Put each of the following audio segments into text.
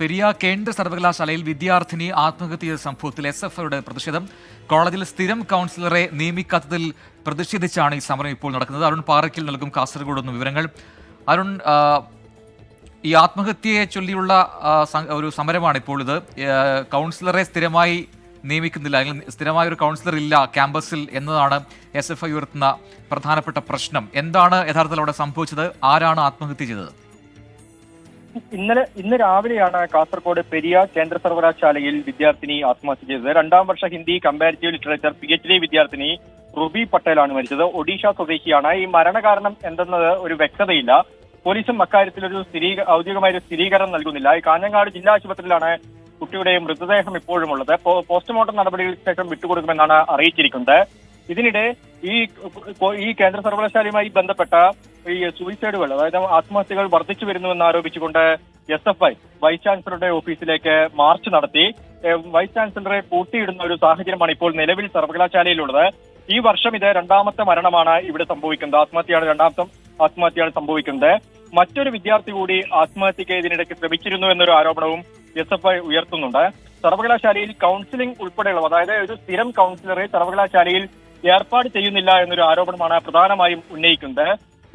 പെരിയ കേന്ദ്ര സർവകലാശാലയിൽ വിദ്യാർത്ഥിനി ആത്മഹത്യ സംഭവത്തിൽ എസ് എഫ് ഐയുടെ പ്രതിഷേധം. കോളേജിൽ സ്ഥിരം കൗൺസിലറെ നിയമിക്കാത്തതിൽ പ്രതിഷേധിച്ചാണ് ഈ സമരം ഇപ്പോൾ നടക്കുന്നത്. അരുൺ പാറയ്ക്കിൽ നൽകും കാസർഗോഡ് നിന്ന് വിവരങ്ങൾ. അരുൺ ഈ ആത്മഹത്യയെ ചൊല്ലിയുള്ള ഒരു സമരമാണ് ഇപ്പോൾ ഇത്. കൗൺസിലറെ സ്ഥിരമായി നിയമിക്കുന്നില്ല. അല്ലെങ്കിൽ സ്ഥിരമായ ഒരു കൗൺസിലർ ഇല്ല ക്യാമ്പസിൽ എന്നതാണ് എസ് എഫ് ഐ ഉയർത്തുന്ന പ്രധാനപ്പെട്ട പ്രശ്നം. എന്താണ് യഥാർത്ഥത്തിൽ അവിടെ സംഭവിച്ചത്? ആരാണ് ആത്മഹത്യ ചെയ്തത്? ഇന്നലെ ഇന്ന് രാവിലെയാണ് കാസർഗോഡ് പെരിയ കേന്ദ്ര സർവകലാശാലയിൽ വിദ്യാർത്ഥിനി ആത്മഹത്യ ചെയ്തത് രണ്ടാം വർഷ Hindi comparative literature P H D വിദ്യാർത്ഥിനി റുബി പട്ടേലാണ് മരിച്ചത്. ഒഡീഷ സ്വദേശിയാണ്. ഈ മരണകാരണം എന്തെന്നത് ഒരു വ്യക്തതയില്ല. പോലീസും അക്കാര്യത്തിൽ ഒരു സ്ഥിരീ ഔദ്യോഗികമായ ഒരു സ്ഥിരീകരണം നൽകുന്നില്ല. ഈ കാഞ്ഞങ്ങാട് ജില്ലാ ആശുപത്രിയിലാണ് കുട്ടിയുടെ മൃതദേഹം ഇപ്പോഴും ഉള്ളത്. പോസ്റ്റ്മോർട്ടം നടപടികൾക്ക് ശേഷം വിട്ടുകൊടുക്കുമെന്നാണ് അറിയിച്ചിരിക്കുന്നത്. ഇതിനിടെ ഈ ഈ കേന്ദ്ര സർവകലാശാലയുമായി ബന്ധപ്പെട്ട ഈ സൂയിസൈഡുകൾ അതായത് ആത്മഹത്യകൾ വർദ്ധിച്ചു വരുന്നുവെന്ന് ആരോപിച്ചുകൊണ്ട് എസ് എഫ് ഐ വൈസ് ചാൻസലറുടെ ഓഫീസിലേക്ക് മാർച്ച് നടത്തി. വൈസ് ചാൻസലറെ പൂട്ടിയിടുന്ന ഒരു സാഹചര്യമാണ് ഇപ്പോൾ നിലവിൽ സർവകലാശാലയിലുള്ളത്. ഈ വർഷം ഇത് രണ്ടാമത്തെ മരണമാണ് ഇവിടെ സംഭവിക്കുന്നത്. ആത്മഹത്യയാണ് രണ്ടാമത്തെ ആത്മഹത്യയാണ് സംഭവിക്കുന്നത്. മറ്റൊരു വിദ്യാർത്ഥി കൂടി ആത്മഹത്യക്ക് ഇതിനിടയ്ക്ക് ശ്രമിച്ചിരുന്നു എന്നൊരു ആരോപണവും എസ് എഫ് ഐ ഉയർത്തുന്നുണ്ട്. സർവകലാശാലയിൽ കൗൺസിലിംഗ് ഉൾപ്പെടെയുള്ള അതായത് ഒരു സ്ഥിരം കൗൺസിലറെ സർവകലാശാലയിൽ ഏർപ്പാട് ചെയ്യുന്നില്ല എന്നൊരു ആരോപണമാണ് പ്രധാനമായും ഉന്നയിക്കുന്നത്.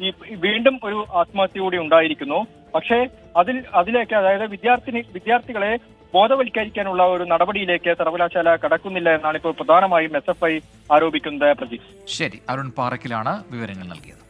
ഈ വീണ്ടും ഒരു ആത്മഹത്യ കൂടി ഉണ്ടായിരിക്കുന്നു. പക്ഷേ അതിൽ അതിലേക്ക് അതായത് വിദ്യാർത്ഥിനി വിദ്യാർത്ഥികളെ ബോധവൽക്കരിക്കാനുള്ള ഒരു നടപടിയിലേക്ക് സർവകലാശാല കടക്കുന്നില്ല എന്നാണ് ഇപ്പോൾ പ്രധാനമായും എസ് എഫ് ഐ ആരോപിക്കുന്നത് പ്രതീക്ഷ ശരി അരുൺ പാറക്കിലാണ് വിവരങ്ങൾ നൽകിയത്.